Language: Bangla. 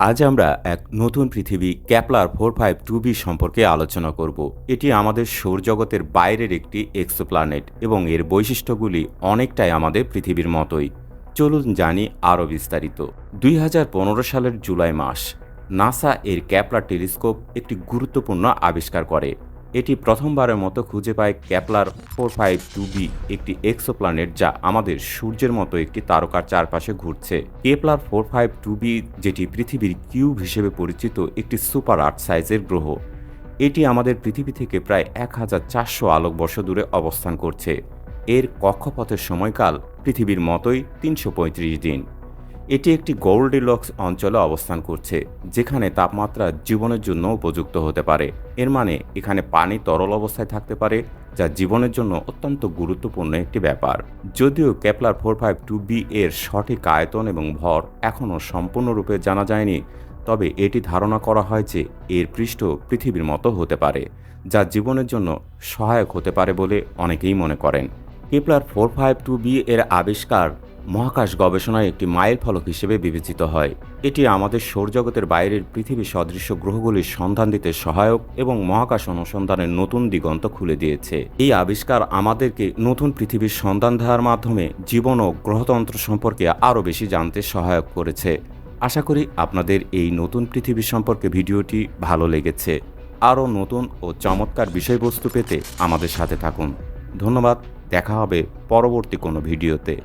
আজ আমরা এক নতুন পৃথিবী Kepler four five two b সম্পর্কে আলোচনা করব। এটি আমাদের সৌরজগতের বাইরের একটি এক্সোপ্ল্যানেট এবং এর বৈশিষ্ট্যগুলি অনেকটাই আমাদের পৃথিবীর মতোই। চলুন জানি আরও বিস্তারিত। দুই হাজার পনেরো সালের জুলাই মাস নাসা এর ক্যাপলার টেলিস্কোপ একটি গুরুত্বপূর্ণ আবিষ্কার করে। এটি প্রথমবারের মতো খুঁজে পায় Kepler four five two b, একটি এক্সোপ্ল্যানেট যা আমাদের সূর্যের মতো একটি তারকার চারপাশে ঘুরছে। Kepler four five two b, যেটি পৃথিবীর কিউব হিসেবে পরিচিত একটি সুপার আর্ট সাইজের গ্রহ। এটি আমাদের পৃথিবী থেকে প্রায় এক হাজার চারশো আলোকবর্ষ দূরে অবস্থান করছে। এর কক্ষপথের সময়কাল পৃথিবীর মতোই তিনশো পঁয়ত্রিশ দিন। এটি একটি গোল্ডিলক্স অঞ্চলে অবস্থান করছে, যেখানে তাপমাত্রা জীবনের জন্য উপযুক্ত হতে পারে। এর মানে এখানে পানি তরল অবস্থায় থাকতে পারে, যা জীবনের জন্য অত্যন্ত গুরুত্বপূর্ণ একটি ব্যাপার। যদিও Kepler four five two b এর সঠিক আয়তন এবং ভর এখনও সম্পূর্ণরূপে জানা যায়নি, তবে এটি ধারণা করা হয় যে এর পৃষ্ঠ পৃথিবীর মতো হতে পারে, যা জীবনের জন্য সহায়ক হতে পারে বলে অনেকেই মনে করেন। Kepler four five two b এর আবিষ্কার মহাকাশ গবেষণায় একটি মাইল ফলক হিসেবে বিবেচিত হয়। এটি আমাদের সৌরজগতের বাইরের পৃথিবী সদৃশ্য গ্রহগুলির সন্ধান দিতে সহায়ক এবং মহাকাশ অনুসন্ধানের নতুন দিগন্ত খুলে দিয়েছে। এই আবিষ্কার আমাদেরকে নতুন পৃথিবীর সন্ধান দেওয়ার মাধ্যমে জীবন ও গ্রহতন্ত্র সম্পর্কে আরও বেশি জানতে সহায়ক করেছে। আশা করি আপনাদের এই নতুন পৃথিবী সম্পর্কে ভিডিওটি ভালো লেগেছে। আরও নতুন ও চমৎকার বিষয়বস্তু পেতে আমাদের সাথে থাকুন। ধন্যবাদ, দেখা হবে পরবর্তী কোনো ভিডিওতে।